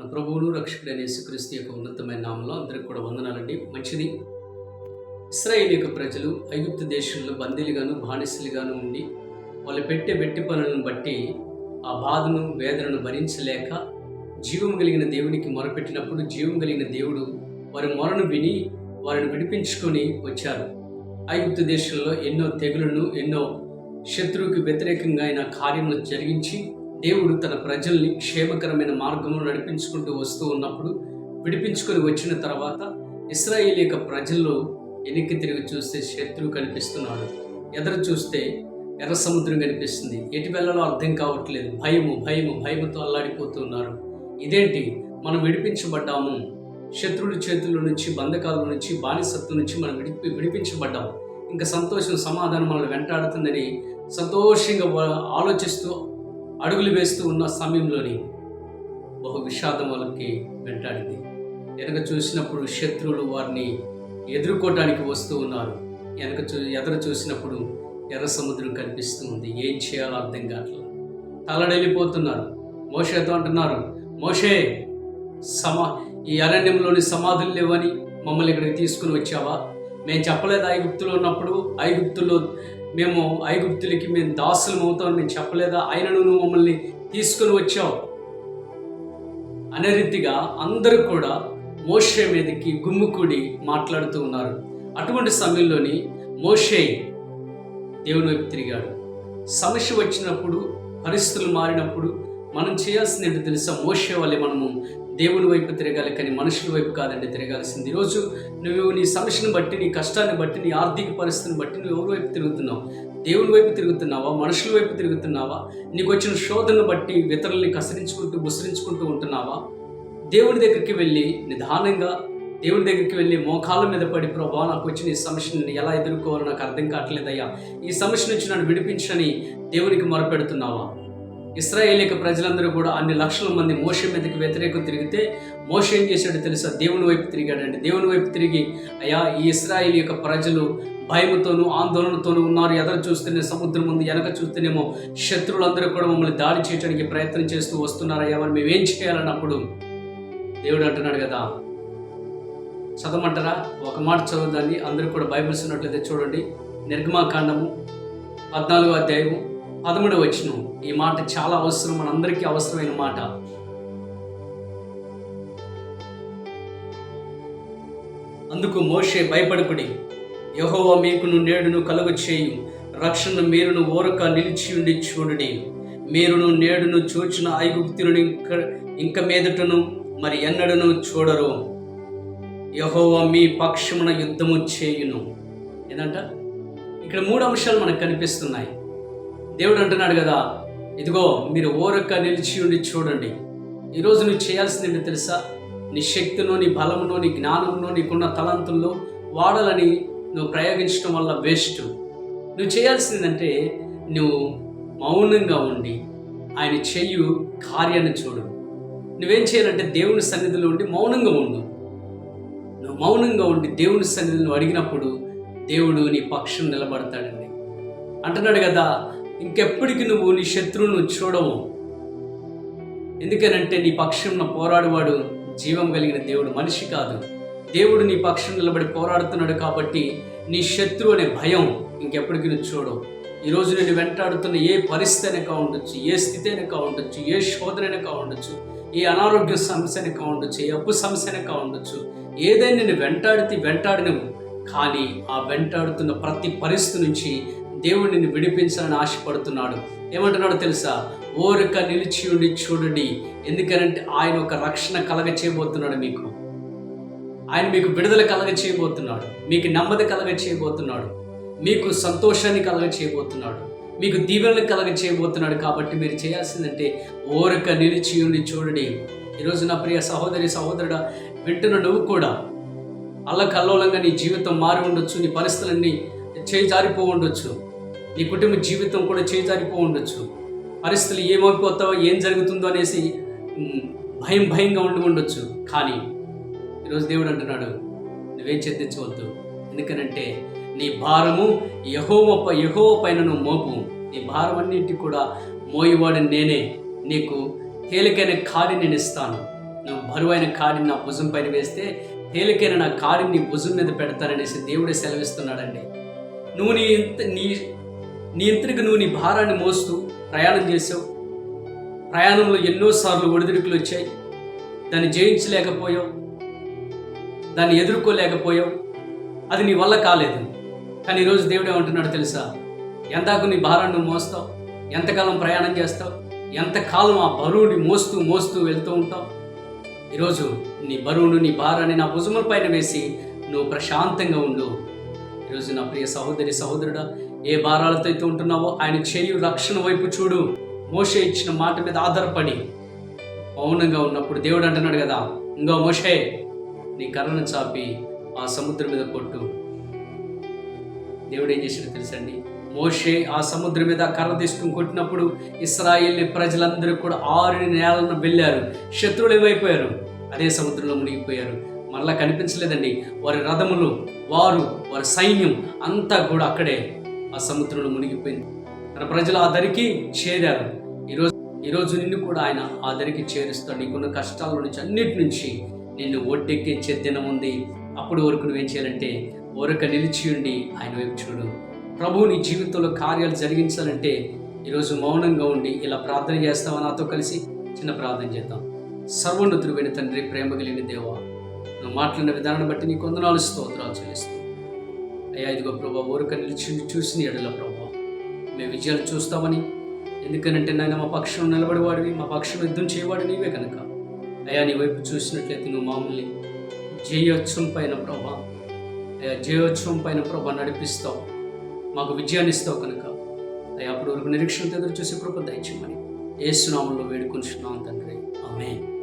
మన ప్రభువును రక్షకుడైన యేసుక్రీస్తు యొక్క ఉన్నతమైన నామంలో అందరికి కూడా వందనాలండి. మంచిది. ఇస్రాయేల్ యొక్క ప్రజలు ఐగుప్తు దేశంలో బందీలుగాను బానిసలుగాను ఉండి వాళ్ళు పెట్టే వెట్టి పనులను బట్టి ఆ బాధను వేదనను భరించలేక జీవం కలిగిన దేవునికి మొరపెట్టినప్పుడు జీవం కలిగిన దేవుడు వారి మొరను విని వారిని విడిపించుకొని వచ్చారు. ఐగుప్తు దేశంలో ఎన్నో తెగులను ఎన్నో శత్రువుకి వ్యతిరేకంగా ఆయన కార్యములు జరిగించి దేవుడు తన ప్రజల్ని క్షేమకరమైన మార్గంలో నడిపించుకుంటూ వస్తూ ఉన్నప్పుడు విడిపించుకొని వచ్చిన తర్వాత ఇస్రాయేల్ యొక్క ప్రజల్లో వెనక్కి తిరిగి చూస్తే శత్రువు కనిపిస్తున్నాడు. ఎదురు చూస్తే ఎర్ర సముద్రం కనిపిస్తుంది. ఎటు వెళ్ళాలో అర్థం కావట్లేదు. భయము భయము భయముతో అల్లాడిపోతున్నారు ఇదేంటి? మనం విడిపించబడ్డాము. శత్రువుల చేతుల నుంచి బంధకాల నుంచి బానిసత్వం నుంచి మనం విడిపి విడిపించబడ్డాము. ఇంకా సంతోషం సమాధానం మనల్ని వెంటాడుతుందని సంతోషంగా ఆలోచిస్తూ అడుగులు వేస్తూ ఉన్న సమయంలోని బహు విషాదం వాళ్ళకి వెంటాడింది. వెనక చూసినప్పుడు శత్రువులు వారిని ఎదుర్కోవటానికి వస్తూ ఉన్నారు. వెనక చూ ఎదురు చూసినప్పుడు ఎర్ర సముద్రం కనిపిస్తూ ఉంది. ఏం చేయాలో అర్థం కావట్లేదు. తలడెళ్ళిపోతున్నారు మోషేతో అంటున్నారు మోషే సమా ఈ అరణ్యంలోని సమాధులు లేవని మమ్మల్ని ఇక్కడికి తీసుకుని వచ్చావా? మేము చెప్పలేదు ఐగుప్తులో ఉన్నప్పుడు ఐగుప్తులో మేము ఐగుప్తులకి మేము దాసులం అవుతామని మేము చెప్పలేదా? ఆయనను నువ్వు మమ్మల్ని తీసుకుని వచ్చావు. అనే రీతిగా అందరూ కూడా మోషే మీదకి గుమ్ముకూడి మాట్లాడుతూ ఉన్నారు. అటువంటి సమయంలోని మోషే దేవుని వైపు తిరిగాడు. సమస్య వచ్చినప్పుడు పరిస్థితులు మారినప్పుడు మనం చేయాల్సింది ఏంటో తెలుసా? మోసే వాళ్ళే మనము దేవుని వైపు తిరగాలి కానీ మనుషుల వైపు కాదండి తిరగాల్సింది. ఈరోజు నువ్వు నీ సమస్యను బట్టి నీ కష్టాన్ని బట్టి నీ ఆర్థిక పరిస్థితిని బట్టి నువ్వు ఎవరి వైపు తిరుగుతున్నావు? దేవుని వైపు తిరుగుతున్నావా? మనుషుల వైపు తిరుగుతున్నావా? నీకు వచ్చిన శోధనను బట్టి ఇతరుల్ని కసరించుకుంటూ బుసరించుకుంటూ ఉంటున్నావా? దేవుని దగ్గరికి వెళ్ళి నిదానంగా దేవుని దగ్గరికి వెళ్ళి మోకాళ్ళ మీద పడి ప్రభా నాకు వచ్చిన ఈ సమస్యను ఎలా ఎదుర్కోవాలో నాకు అర్థం కావట్లేదయ్యా. ఈ సమస్య నుంచి నన్ను విడిపించని దేవునికి మొరపెడుతున్నావా? ఇస్రాయేల్ యొక్క ప్రజలందరూ కూడా అన్ని లక్షల మంది మోష మీదకి వ్యతిరేకం తిరిగితే మోష ఏం చేశాడో తెలుసా? దేవుని వైపు తిరిగాడండి. దేవుని వైపు తిరిగి అయ్యా ఈ ఇస్రాయేల్ యొక్క ప్రజలు భయముతోనూ ఆందోళనతోనూ ఉన్నారు. ఎదురు చూస్తేనే సముద్రం ముందు వెనక చూస్తేనేమో శత్రువులందరూ కూడా మమ్మల్ని దాడి చేయడానికి ప్రయత్నం చేస్తూ వస్తున్నారయ్యా మరి మేము ఏం చేయాలన్నప్పుడు దేవుడు అంటున్నాడు కదా. చదవమంటారా? ఒక మాట చదువుదాన్ని అందరూ కూడా బైబిల్స్ ఉన్నట్లయితే చూడండి. నిర్గమాకాండము పద్నాలుగో అధ్యాయము పదమూడు వచ్చిన ఈ మాట చాలా అవసరం మనందరికీ అవసరమైన మాట. అందుకు మోషే భయపడుకుడి యెహోవా మీకును నేడును కలుగు చేయు రక్షణ మీరును ఓరక నిలిచి ఉండి చూడుడి. మీరును నేడును చూచిన ఐగుప్తులను ఇంక ఇంక మీదటను మరి ఎన్నడను చూడరు. యహోవా మీ పక్షమున యుద్ధము చేయును. ఏంటంట ఇక్కడ మూడు అంశాలు మనకు కనిపిస్తున్నాయి. దేవుడు అంటున్నాడు కదా ఇదిగో మీరు ఓరక్క నిలిచి ఉండి చూడండి. ఈరోజు నువ్వు చేయాల్సింది ఏంటో తెలుసా? నీ శక్తిలో నీ బలంలో నీ జ్ఞానంలో నీకున్న తలంతుల్లో వాడాలని నువ్వు ప్రయోగించడం వల్ల వేస్ట్ నువ్వు చేయాల్సిందంటే నువ్వు మౌనంగా ఉండి ఆయన చెయ్యు కార్యాన్ని చూడు. నువ్వేం చేయాలంటే దేవుని సన్నిధిలో ఉండి మౌనంగా ఉండు. నువ్వు మౌనంగా ఉండి దేవుని సన్నిధిని అడిగినప్పుడు దేవుడు నీ పక్షం నిలబడతాడండి. అంటున్నాడు కదా ఇంకెప్పటికి నువ్వు నీ శత్రువును చూడవు. ఎందుకనంటే నీ పక్షం పోరాడువాడు జీవం కలిగిన దేవుడు మనిషి కాదు. దేవుడు నీ పక్షం నిలబడి పోరాడుతున్నాడు కాబట్టి నీ శత్రువు అనే భయం ఇంకెప్పటికీ నువ్వు చూడవు. ఈరోజు నేను వెంటాడుతున్న ఏ పరిస్థితి అయినా కావుండొచ్చు ఏ స్థితి అయినా కావుండొచ్చు ఏ శోధన అయినా కావుండొచ్చు ఏ అనారోగ్య సమస్య అయినా కావుండొచ్చు ఏ అప్పు సమస్య అయినా కావుండొచ్చు ఏదైనా నేను వెంటాడితే వెంటాడినవు కానీ ఆ వెంటాడుతున్న ప్రతి పరిస్థితి నుంచి దేవుడు నిన్ను విడిపించాలని ఆశపడుతున్నాడు. ఏమంటున్నాడు తెలుసా? ఓరిక నిలిచి ఉండి చూడండి. ఎందుకనంటే ఆయన ఒక రక్షణ కలగ చేయబోతున్నాడు మీకు. ఆయన మీకు విడుదల కలగ చేయబోతున్నాడు. మీకు నెమ్మది కలగ చేయబోతున్నాడు. మీకు సంతోషాన్ని కలగ చేయబోతున్నాడు. మీకు దీవెనలు కలగ చేయబోతున్నాడు కాబట్టి మీరు చేయాల్సిందంటే ఓరక నిలిచి ఉండి చూడండి. ఈరోజు నా ప్రియ సహోదరి సహోదరుడు వింటున్న నువ్వు కూడా అల్లకల్లోలంగా నీ జీవితం మారి ఉండొచ్చు నీ పరిస్థితులన్నీ చేయి జారిపో ఉండొచ్చు. నీ కుటుంబ జీవితం కూడా చేజారిపో ఉండొచ్చు. పరిస్థితులు ఏమైపోతావో ఏం జరుగుతుందో అనేసి భయం భయంగా ఉండి ఉండొచ్చు. కానీ ఈరోజు దేవుడు అంటున్నాడు నువ్వేం చింతించవద్దు. ఎందుకనంటే నీ భారము యహోవ యహో పైన నువ్వు మోపు. నీ భారం అన్నింటి కూడా మోయివాడు నేనే. నీకు తేలికైన కాడి నేను ఇస్తాను. నువ్వు బరువైన కాడిని నా భుజం పైన వేస్తే తేలికైన నా కాడిని నీ భుజం మీద పెడతాననేసి దేవుడే సెలవిస్తున్నాడండి. నువ్వు నీ ఇంత నీ నీ ఇంతటికి నువ్వు నీ భారాన్ని మోస్తూ ప్రయాణం చేసావు ప్రయాణంలో ఎన్నోసార్లు ఒడిదుడుకులు వచ్చాయి. దాన్ని జయించలేకపోయావు. దాన్ని ఎదుర్కోలేకపోయావు. అది నీ వల్ల కాలేదు. కానీ ఈరోజు దేవుడు ఏమంటున్నాడు తెలుసా? ఎంతకు నీ భారాన్ని నువ్వు మోస్తావు? ఎంతకాలం ప్రయాణం చేస్తావు? ఎంతకాలం ఆ బరువుని మోస్తూ మోస్తూ వెళ్తూ ఉంటావు? ఈరోజు నీ బరువును నీ భారాన్ని నా భుజముల పైన వేసి నువ్వు ప్రశాంతంగా ఉండు. ఈరోజు నా ప్రియ సహోదరి సహోదరుడా ఏ భారాలతో అయితే ఉంటున్నావో ఆయన చేయు రక్షణ వైపు చూడు. మోషే ఇచ్చిన మాట మీద ఆధారపడి. మౌనంగా ఉన్నప్పుడు దేవుడు అంటున్నాడు కదా ఇంకో మోషే నీ కర్రను చాపి ఆ సముద్రం మీద కొట్టు. దేవుడు ఏం చేశాడో తెలుసండి మోషే ఆ సముద్రం మీద కర్ర తీసుకుని కొట్టినప్పుడు ఇస్రాయిల్ని ప్రజలందరూ కూడా ఆరు నేలను వెళ్ళారు. శత్రువులు ఏమైపోయారు? అదే సముద్రంలో మునిగిపోయారు. మరలా కనిపించలేదండి. వారి రథములు వారు వారి సైన్యం అంతా కూడా అక్కడే. ఆ సముద్రంలో మునిగిపోయింది. తన ప్రజలు ఆ దరికి చేరారు ఈరోజు ఈరోజు నిన్ను కూడా ఆయన ఆ దరికి చేరుస్తాడు. నీకున్న కష్టాల నుంచి అన్నిటి నుంచి నిన్ను ఒడ్డెక్కించే దినం ఉంది. అప్పుడు వరకు నువ్వేం చేయాలంటే ఓరక నిలిచి ఉండి ఆయన వైపు చూడు. ప్రభువు నీ జీవితంలో కార్యాలు జరిగించాలంటే ఈరోజు మౌనంగా ఉండి ఇలా ప్రార్థన చేస్తావా నాతో కలిసి? చిన్న ప్రార్థన చేద్దాం. సర్వోన్నతుడైన తండ్రి ప్రేమ కలిగిన దేవా నువ్వు మాట్లాడిన విధానాన్ని బట్టి నీ కొందనాలు స్తోత్రాలు చెల్లిస్తాం అయ్యా ఇదిగో ప్రభా ఊరిక నిలిచి చూసిన ఎడల ప్రభా. మేము విజయాలు చూస్తామని. ఎందుకనంటే నాయన మా పక్షం నిలబడేవాడివి మా పక్షం యుద్ధం చేయవాడు నీవే కనుక. అయ్యా నీ వైపు చూసినట్లయితే నువ్వు మామూలు జయోత్సవం పైన ప్రభా అయ్యా జయోత్సవం పైన ప్రభా నడిపిస్తావు. మాకు విజయాన్ని ఇస్తావు కనుక. అయ్యా అప్పుడు వరకు నిరీక్షణతో ఎదురు చూసి కృప దయచేయమని. ఏ సునామంలో వేడుకుంటున్నాం తండ్రి. ఆమె